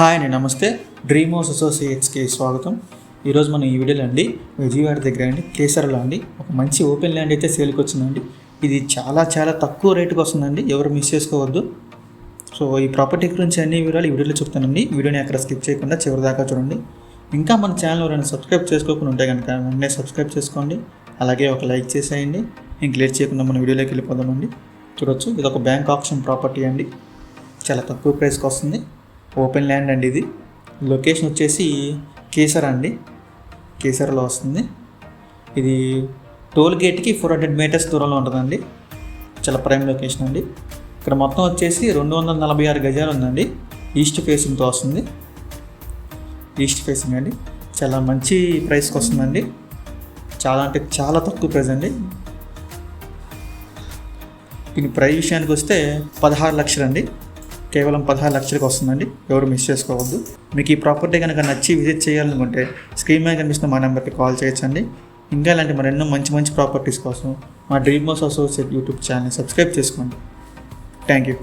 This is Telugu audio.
హాయ్ అండి నమస్తే. డ్రీమ్ హౌస్ అసోసియేట్స్కి స్వాగతం. ఈరోజు మనం ఈ వీడియోలో అండి విజయవాడ దగ్గర అండి కేసరలో అండి ఒక మంచి ఓపెన్ ల్యాండ్ అయితే సేల్కి వచ్చిందండి. ఇది చాలా చాలా తక్కువ రేటుకి వస్తుందండి ఎవరు మిస్ చేసుకోవద్దు. సో ఈ ప్రాపర్టీ గురించి అన్ని వివరాలు ఈ వీడియోలో చెప్తానండి. వీడియోని అక్కడ స్కిప్ చేయకుండా చివరి దాకా చూడండి. ఇంకా మన ఛానల్ ఎవరైనా సబ్స్క్రైబ్ చేసుకోకుండా ఉంటే కనుక వెంటనే సబ్స్క్రైబ్ చేసుకోండి. అలాగే ఒక లైక్ చేసేయండి. ఇంక లేట్ చేయకుండా మన వీడియోలోకి వెళ్ళిపోదామండి. చూడొచ్చు ఇది ఒక బ్యాంక్ ఆప్షన్ ప్రాపర్టీ అండి. చాలా తక్కువ ప్రైస్కి వస్తుంది. ఓపెన్ ల్యాండ్ అండి ఇది. లొకేషన్ వచ్చేసి కేసర్ అండి. కేసర్లో వస్తుంది. ఇది టోల్ గేట్కి ఫోర్ హండ్రెడ్ మీటర్స్ దూరంలో ఉంటుందండి. చాలా ప్రైమ్ లొకేషన్ అండి. ఇక్కడ మొత్తం వచ్చేసి రెండు వందల నలభై ఆరు గజాలు ఉందండి. ఈస్ట్ ఫేసింగ్తో వస్తుంది. ఈస్ట్ ఫేసింగ్ అండి. చాలా మంచి ప్రైస్కి వస్తుందండి. చాలా అంటే చాలా తక్కువ ప్రైస్ అండి. దీని ప్రైస్ విషయానికి వస్తే పదహారు లక్షలు అండి కేవలం పదహారు లక్షలకు వస్తుందండి. ఎవరు మిస్ చేసుకోవద్దు. మీకు ఈ ప్రాపర్టీ కనుక నచ్చి విజిట్ చేయాలనుకుంటే స్క్రీన్ మీద కనిపిస్తున్న మా నెంబర్కి కాల్ చేయొచ్చండి. ఇంకా ఇలాంటి మరెన్నో మంచి మంచి ప్రాపర్టీస్ కోసం మా dream house associate YouTube channel subscribe చేసుకోండి. Thank you